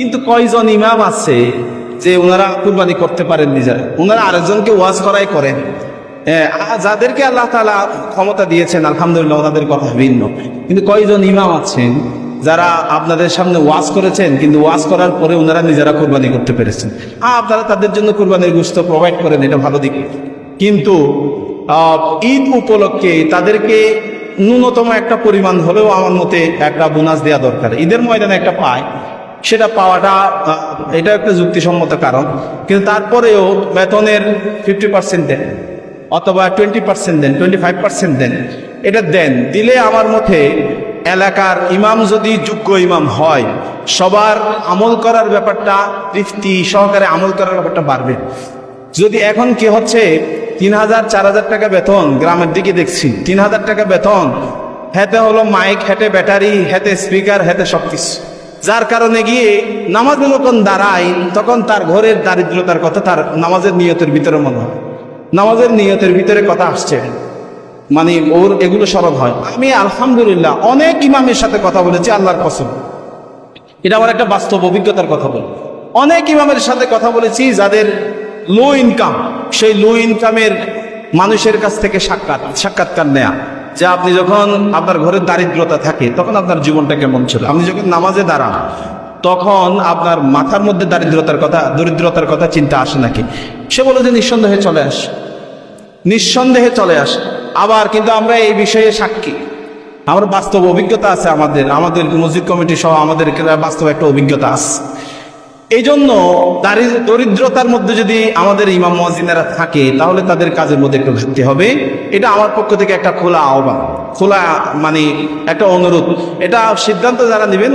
কিন্তু কয়জন ইমাম আছে যে ওনারা কুরবানি করতে পারেন নিজেরা ওনারা আরেকজনকে ওয়াজ করাই করেন। যাদেরকে আল্লাহ তালা ক্ষমতা দিয়েছেন, আলহামদুলিল্লাহ ওনাদের কথা ভিন্ন। কিন্তু কয়জন ইমাম আছেন যারা আপনাদের সামনে ওয়াজ করেছেন, কিন্তু ওয়াজ করার পরে ওনারা নিজেরা কোরবানি করতে পেরেছেন? হ্যাঁ আপনারা তাদের জন্য কোরবানির গুস্ত প্রোভাইড করেন, এটা ভালো দিক। কিন্তু ঈদ উপলক্ষে তাদেরকে ন্যূনতম একটা পরিমাণ হলেও আমার মতে একটা বোনাস দেওয়া দরকার। ঈদের ময়দানে একটা পায়। সেটা পাওয়াটা এটা একটা যুক্তিসম্মত কারণ। কিন্তু তারপরেও বেতনের ফিফটি পার্সেন্ট দেন, অথবা টোয়েন্টি পার্সেন্ট দেন টোয়েন্টি ফাইভ পার্সেন্ট দেন, এটা দেন। দিলে আমার মতে এলাকার ইমাম যদি যোগ্য ইমাম হয়, সবার আমল করার ব্যাপারটা, তৃপ্তি সহকারে আমল করার ব্যাপারটা বাড়বে। যদি এখন কি হচ্ছে, তিন হাজার, চার হাজার টাকা বেতন, গ্রামের দিকে দেখছি, তিন হাজার টাকা বেতন হেতে হলো মাইক হেতে ব্যাটারি হেতে স্পিকার হেতে সবকিছু। যার কারণে গিয়ে নামাজ যখন দাঁড়ায়, তখন তার ঘরের দারিদ্রতার কথা তার নামাজের নিয়তের ভিতরে মনে হয়। নামাজের নিয়তের ভিতরে কথা আসছে। মানে ওর এগুলো সরব হয়। আমি আলহামদুলিল্লাহ অনেক ইমামের সাথে কথা বলেছি, আল্লাহর কসম। এটা আমার একটা বাস্তব অভিজ্ঞতার কথা বল। অনেক ইমামের সাথে কথা বলেছি যাদের লো ইনকাম সেই লো ইনকামের মানুষের কাছ থেকে সাক্ষাৎ, সাক্ষাৎকার নেয়া। যে আপনি যখন আপনার ঘরের দারিদ্রতা থাকে, তখন আপনার জীবনটা কেমন ছিল? আপনি যখন নামাজে দাঁড়ান, তখন আপনার মাথার মধ্যে দারিদ্রতার কথা, দরিদ্রতার কথা চিন্তা আসে নাকি? সে বলে যে নিঃসন্দেহে চলে আসে। নিঃসন্দেহে চলে আসে। আবার কিন্তু আমরা এই বিষয়ে সাক্ষী। আমার বাস্তব অভিজ্ঞতা আছে আমাদের। আমাদের মসজিদ কমিটি সহ আমাদের বাস্তব একটা অভিজ্ঞতা আছে। এই জন্য দারি- দরিদ্রতার মধ্যে যদি আমাদের ইমাম মসজিদেরা থাকে, তাহলে তাদের কাজের মধ্যে একটু ঘাটতি হবে। এটা আমার পক্ষ থেকে একটা খোলা আহ্বান, খোলা মানে একটা অনুরোধ। এটা সিদ্ধান্ত যারা নেবেন